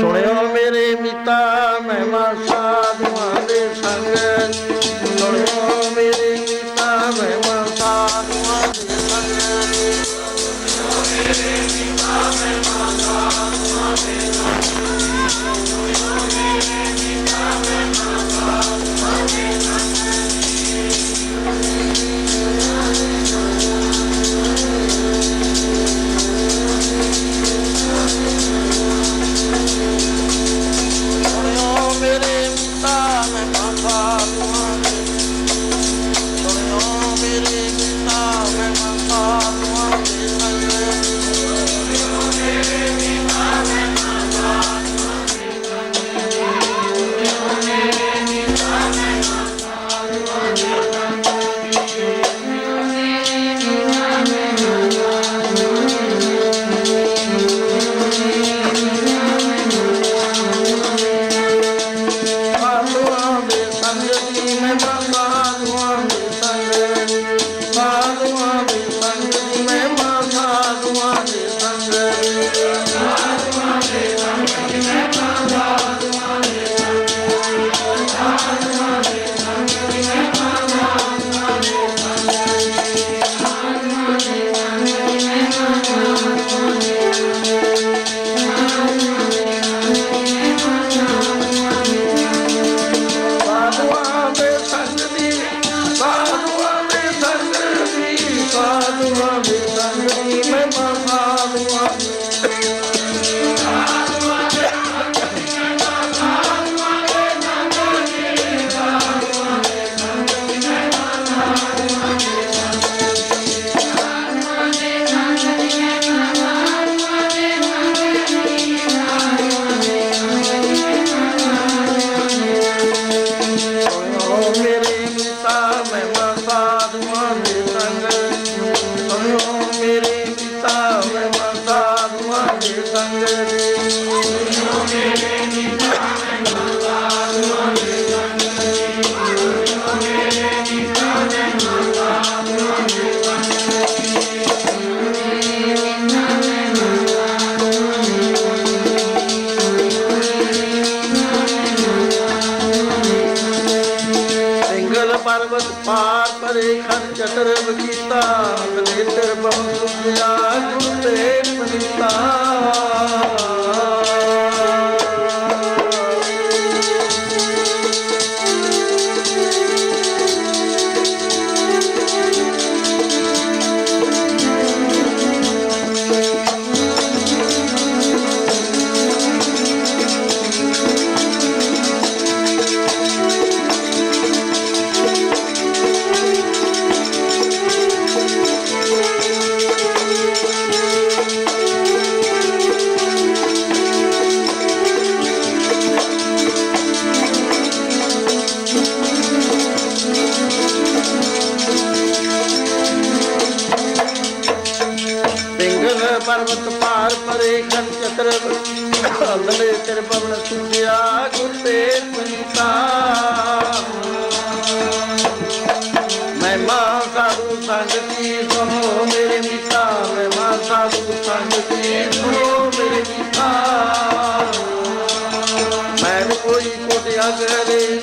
ਸੁਣਿਓ ਮੇਰੇ ਮਿੱਤਾ ਮਹਿਮਾ ਸਾਧੂਆਂ Hallelujah. Sen ਸਿੰਗਲ ਪਾਰ ਪਰੇ ਖਰ ਚਤਰ ਬਕੀਤਾ ਨੇਤਰ ਬਹੁ ਗੁਰ ਤੇ ਪਨੀਤਾ। ਸਿੰਗਲ ਪਾਰ ਪਰੇ ਖਰ ਚਤਰ ਅੰਦਲੇ ਤੇਰੇ ਪਵਨ ਸੁਖਿਆ ਗੁਰ ਤੇ ਪਨੀਤਾ। ਮੈਂ ਮਾਂ ਸਾਧੂ ਸੰਗ ਕੀ ਮੇਰੇ ਮਿੱਤਾ, ਮੈਂ ਮਾਂ ਸਾਧੂ ਸੰਗ ਕੀ ਮੇਰੇ ਮਿੱਤਾ। ਮੈਂ ਕੋਈ ਕੋਟਿਆ ਕਰੇ